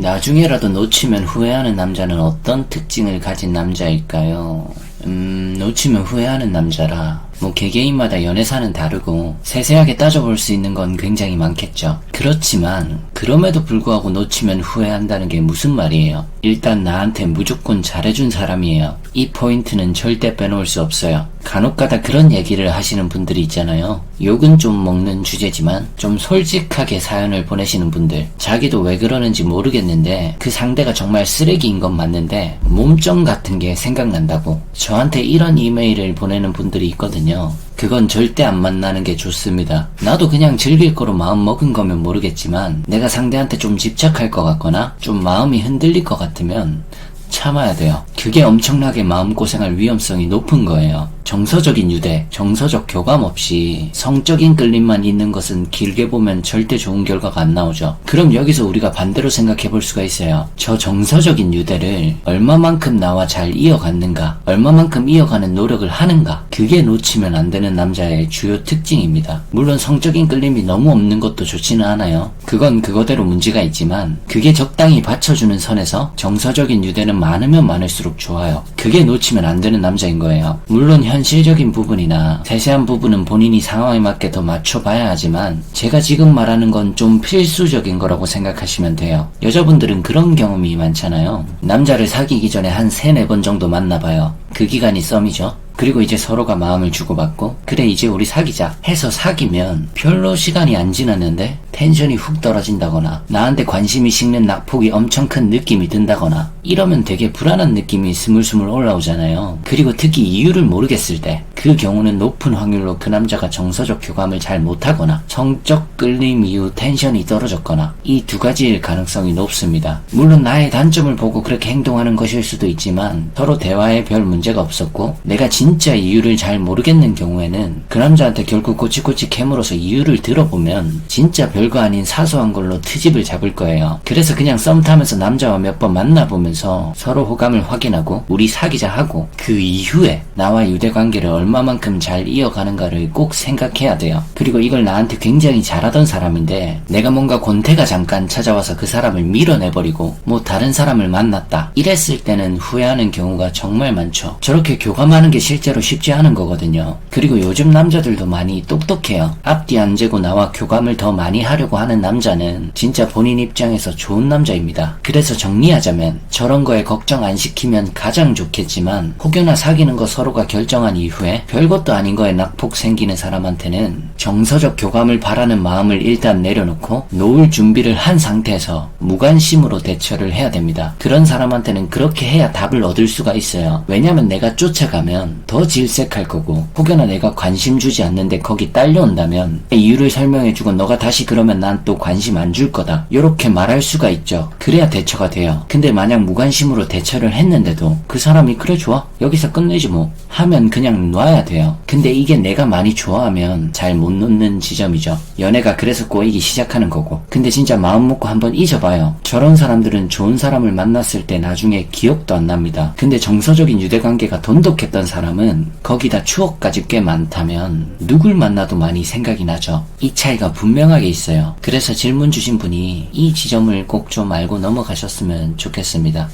나중에라도 놓치면 후회하는 남자는 어떤 특징을 가진 남자일까요? 음, 놓치면 후회하는 남자라. 뭐 개개인마다 연애사는 다르고 세세하게 따져볼 수 있는 건 굉장히 많겠죠. 그렇지만 그럼에도 불구하고 놓치면 후회한다는 게 무슨 말이에요? 일단 나한테 무조건 잘해준 사람이에요. 이 포인트는 절대 빼놓을 수 없어요. 간혹가다 그런 얘기를 하시는 분들이 있잖아요. 욕은 좀 먹는 주제지만 좀 솔직하게 사연을 보내시는 분들 자기도 왜 그러는지 모르겠는데 그 상대가 정말 쓰레기인 건 맞는데 몸정 같은 게 생각난다고 저한테 이런 이메일을 보내는 분들이 있거든요. 그건 절대 안 만나는 게 좋습니다. 나도 그냥 즐길 거로 마음 먹은 거면 모르겠지만 내가 상대한테 좀 집착할 것 같거나 좀 마음이 흔들릴 것 같으면 참아야 돼요. 그게 엄청나게 마음고생할 위험성이 높은 거예요. 정서적인 유대, 정서적 교감 없이 성적인 끌림만 있는 것은 길게 보면 절대 좋은 결과가 안 나오죠. 그럼 여기서 우리가 반대로 생각해 볼 수가 있어요. 저 정서적인 유대를 얼마만큼 나와 잘 이어갔는가, 얼마만큼 이어가는 노력을 하는가, 그게 놓치면 안 되는 남자의 주요 특징입니다. 물론 성적인 끌림이 너무 없는 것도 좋지는 않아요. 그건 그거대로 문제가 있지만, 그게 적당히 받쳐주는 선에서 정서적인 유대는 많으면 많을수록 좋아요. 그게 놓치면 안 되는 남자인 거예요. 물론 현 실적인 부분이나 세세한 부분은 본인이 상황에 맞게 더 맞춰봐야 하지만 제가 지금 말하는 건 좀 필수적인 거라고 생각하시면 돼요. 여자분들은 그런 경험이 많잖아요. 남자를 사귀기 전에 한 세네 번 정도 만나봐요. 그 기간이 썸이죠. 그리고 이제 서로가 마음을 주고받고 그래 이제 우리 사귀자 해서 사귀면 별로 시간이 안 지났는데 텐션이 훅 떨어진다거나 나한테 관심이 식는 낙폭이 엄청 큰 느낌이 든다거나 이러면 되게 불안한 느낌이 스물스물 올라오잖아요. 그리고 특히 이유를 모르겠을 때 그 경우는 높은 확률로 그 남자가 정서적 교감을 잘 못하거나 성적 끌림 이후 텐션이 떨어졌거나 이 두 가지일 가능성이 높습니다. 물론 나의 단점을 보고 그렇게 행동하는 것일 수도 있지만 서로 대화에 별 문제가 없었고 내가 진짜 이유를 잘 모르겠는 경우에는 그 남자한테 결국 꼬치꼬치 캐물어서 이유를 들어보면 진짜 별거 아닌 사소한 걸로 트집을 잡을 거예요. 그래서 그냥 썸 타면서 남자와 몇 번 만나보면서 서로 호감을 확인하고 우리 사귀자 하고 그 이후에 나와 유대 관계를 얼마만큼 잘 이어가는가를 꼭 생각해야 돼요. 그리고 이걸 나한테 굉장히 잘하던 사람인데 내가 뭔가 권태가 잠깐 찾아와서 그 사람을 밀어내버리고 뭐 다른 사람을 만났다 이랬을 때는 후회하는 경우가 정말 많죠. 저렇게 교감하는 게 실제로 쉽지 않은 거거든요. 그리고 요즘 남자들도 많이 똑똑해요. 앞뒤 안 재고 나와 교감을 더 많이 하려고 하는 남자는 진짜 본인 입장에서 좋은 남자입니다. 그래서 정리하자면 저런 거에 걱정 안 시키면 가장 좋겠지만 혹여나 사귀는 거 서로가 결정한 이후에 별것도 아닌 거에 낙폭 생기는 사람한테는 정서적 교감을 바라는 마음을 일단 내려놓고 놓을 준비를 한 상태에서 무관심으로 대처를 해야 됩니다. 그런 사람한테는 그렇게 해야 답을 얻을 수가 있어요. 왜냐면 내가 쫓아가면 더 질색할 거고 혹여나 내가 관심 주지 않는데 거기 딸려온다면 이유를 설명해주고 너가 다시 그러면 난 또 관심 안 줄 거다. 이렇게 말할 수가 있죠. 그래야 대처가 돼요. 근데 만약 무관심으로 대처를 했는데도 그 사람이 그래 좋아 여기서 끝내지 뭐 하면 그냥 놔야 돼요. 근데 이게 내가 많이 좋아하면 잘 못 놓는 지점이죠. 연애가 그래서 꼬이기 시작하는 거고. 근데 진짜 마음 먹고 한번 잊어봐요. 저런 사람들은 좋은 사람을 만났을 때 나중에 기억도 안 납니다. 근데 정서적인 유대관계가 돈독했던 사람은 거기다 추억까지 꽤 많다면 누굴 만나도 많이 생각이 나죠. 이 차이가 분명하게 있어요. 그래서 질문 주신 분이 이 지점을 꼭 좀 알고 넘어가셨으면 좋겠습니다.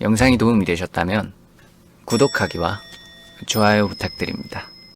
영상이 도움이 되셨다면 구독하기와 좋아요 부탁드립니다.